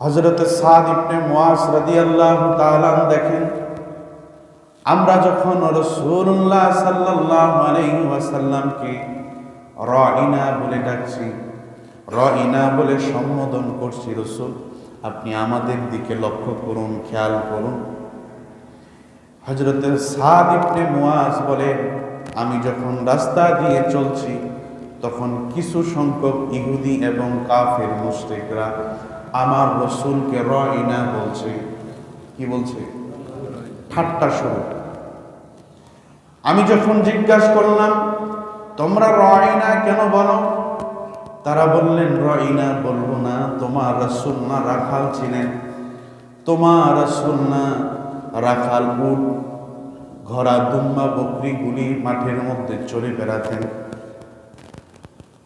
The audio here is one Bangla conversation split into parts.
হজরত সাদ ইবনে মুয়াজ রাদিয়াল্লাহু তাআলা দেখেন, আমরা যখন রাসূলুল্লাহ সাল্লাল্লাহু আলাইহি ওয়াসাল্লামকে বলে ডাকছি, রাইনা বলে সম্বোধন করছি, রসুল, আপনি আমাদের দিকে লক্ষ্য করুন, খেয়াল করুন। হজরত সাদ ইবনে মুয়াজ বলে আমি যখন রাস্তা দিয়ে চলছি, তখন কিছু সংখ্যক ইহুদি এবং কাফের মুশরিকরা আমার রসুলকে রইনা বলছে। কি বলছে? ঠাট্টা শুরু। আমি যখন জিজ্ঞাসা করলাম, তোমরা রইনা কেন বলো? তারা বললেন রইনা বলব না, তোমার রসুল না রাখাল ছিলেন। তোমার রসুল না রাখাল উট, ঘোড়া, দুম্বা বকরিগুলি মাঠের মধ্যে চলে বেড়াতেন।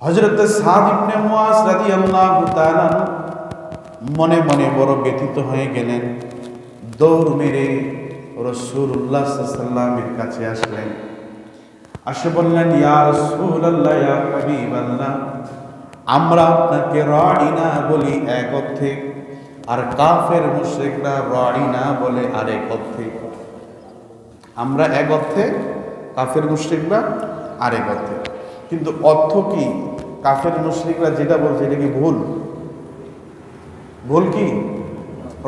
হজরত সাদ ইবনে মুয়াজ রাদিয়াল্লাহু তাআলা মনে মনে বড় ব্যথিত হয়ে গেলেন। দৌড় মেরে রসুল্লাহ সাল্লামের কাছে আসলেন। আসে বললেন, ইয়া ইয়া আমরা আপনাকে রাইনা বলি এক অর্থে, আর কাফের মুশরিকরা রাইনা বলে আরেক অর্থে। আমরা এক অর্থে, কাফের মুশরিকরা আরেক অর্থে। কিন্তু অর্থ কি? কাফের মুশরিকরা যেটা বলছে, এটা কি ভুল? ভুল কি?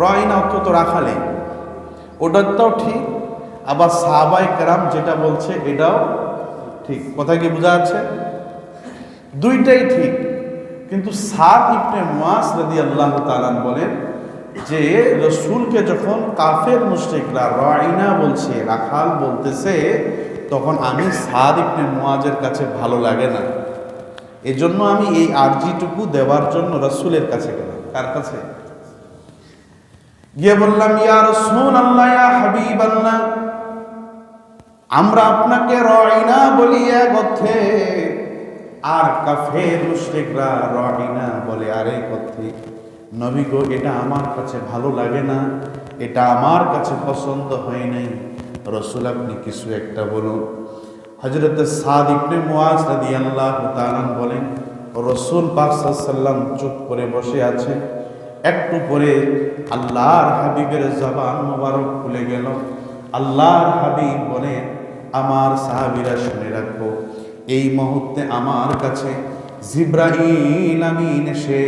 রয়না অর্থ তো রাখালে। ওটারটাও ঠিক, আবার সাহাবাই কেরাম যেটা বলছে এটাও ঠিক। কথা কি বোঝা যাচ্ছে? দুইটাই ঠিক, কিন্তু সাত ইবনে মুয়াস রাদি আল্লাহ তালান বলেন যে রসুলকে যখন কাফের মুশরিকরা রাইনা বলছে, রাখাল বলতেছে, তখন আমি সাদ ইবনে মুয়াজের কাছে ভালো লাগে না। এজন্য আমি এই আর্জিটুকু দেওয়ার জন্য রসুলের কাছে গেলাম। কার কাছে? গিয়ে বললাম, ইয়া রসুল আল্লাহ ইয়া হাবিব আল্লাহ আমরা আপনাকে রয়না বলি আর কাফের মুশরিকরা রয়না বলে আরেক অর্থে, নবী গো, এটা আমার কাছে ভালো লাগে না, এটা আমার কাছে পছন্দ হয় নাই। রসুল, আপনি কিছু একটা বলুন। হজরত সাদ ইবনে মুয়াজ রাদিয়াল্লাহু তাআলা বলেন রসুল পাকসাল্লাম চুপ করে বসে আছেন। একটু পরে আল্লাহর হাবিবের জবান মোবারক খুলে গেল। আল্লাহর হাবিব বলে, আমার সাহাবিরা শুনে রাখব এই মুহূর্তে আমার কাছে জিব্রাহিল আমিন এসে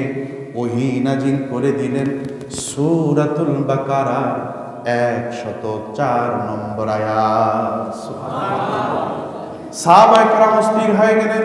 ওহি নাজিল করে দিলেন। সুরাতুল বাকারা একশত চার নম্বর আয়া সাহাবাহ স্থির হয়ে গেলেন।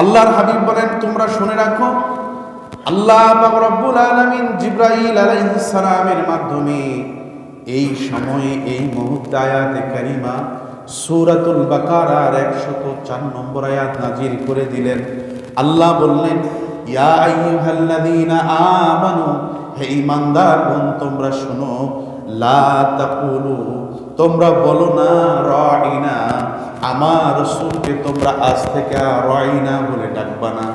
আল্লাহর হাবিব বলেন, তোমরা শুনে রাখো, আল্লাহ রব্বুল আলমিন জিব্রাইল আলাইসালামের মাধ্যমে এই সময়ে, এই মুহূর্তে আয়াতে কারিমা, সৌরাতুল বাকারার একশত চার নম্বর আয়াত নাজির করে দিলেন। আল্লাহ বললেন, ইয়া আইয়ুহাল্লাযীনা আমানু, হে ইমানদার ইমানদারগণ তোমরা শোনো, লা তাকুলু তোমরা বলো না রাইনা আমার রসুলকে তোমরা আজ থেকে রয়না বলে ডাকবা না।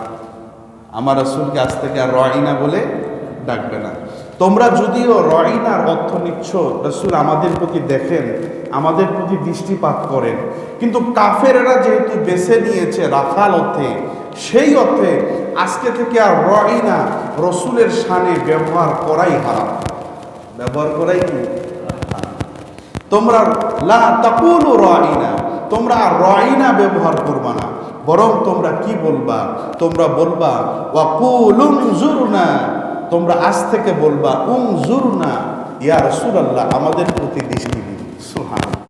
আমার রসুলকে আজ থেকে রয়না বলে ডাকবে না। তোমরা যদিও রয়নার অর্থ নিচ্ছ, রসুল আমাদের প্রতি দেখেন, আমাদের প্রতি দৃষ্টিপাত করেন। কিন্তু কাফেরেরা যেহেতু বেছে নিয়েছে রাখাল অর্থে, সেই অর্থে আজকে থেকে আর রয়না রসুলের সানে ব্যবহার করাই হারাম। ব্যবহার করাই কি? তোমরা লা তাকুলু রাইনা, তোমরা আর রাইনা ব্যবহার করবা না, বরং তোমরা কি বলবা? তোমরা বলবা ওয়াকুলুন জুরনা তোমরা আজ থেকে বলবা উং জুরনা ইয়া রাসূলুল্লাহ, আমাদের প্রতি দৃষ্টি দিন সুবহান।